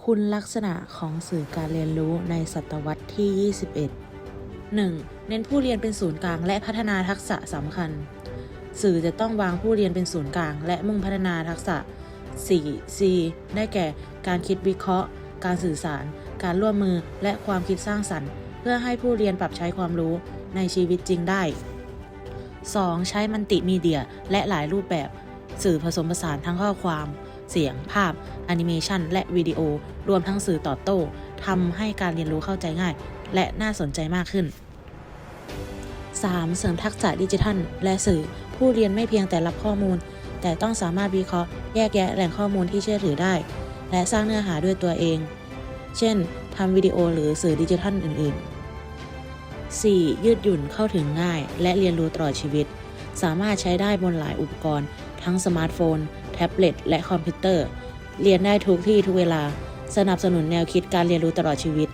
คุณลักษณะของสื่อการเรียนรู้ในศตวรรษที่ 21 1. เน้นผู้เรียนเป็นศูนย์กลางและพัฒนาทักษะสำคัญ สื่อจะต้องวางผู้เรียนเป็นศูนย์กลาง และมุ่งพัฒนาทักษะ 4. C ได้แก่ การคิดวิเคราะห์ การสื่อสาร การร่วมมือ และความคิดสร้างสรรค์ เพื่อให้ผู้เรียนปรับใช้ความรู้ในชีวิตจริงได้ 2. ใช้มัลติมีเดียและหลายรูปแบบ สื่อผสมผสานทั้งข้อความ เสียง ภาพแอนิเมชันและวิดีโอ รวมทั้งสื่อตอบโต้ทำให้การเรียนรู้เข้าใจง่าย และน่าสนใจมากขึ้น 3. เสริมทักษะดิจิทัล และสื่อ ผู้เรียนไม่เพียงแต่รับข้อมูล แต่ต้องสามารถวิเคราะห์แยกแยะแหล่งข้อมูลที่เชื่อถือได้ และสร้างเนื้อหาด้วยตัวเอง เช่นทำวิดีโอหรือสื่อดิจิทัลอื่น ๆ 4. ยืดหยุ่นเข้าถึงง่าย และเรียนรู้ตลอดชีวิต สามารถใช้ได้บนหลายอุปกรณ์ ทั้งสมาร์ทโฟน ท็บเล็ต และคอมพิวเตอร์ เรียนได้ทุกที่ทุกเวลา สนับสนุนแนวคิดการเรียนรู้ตลอดชีวิต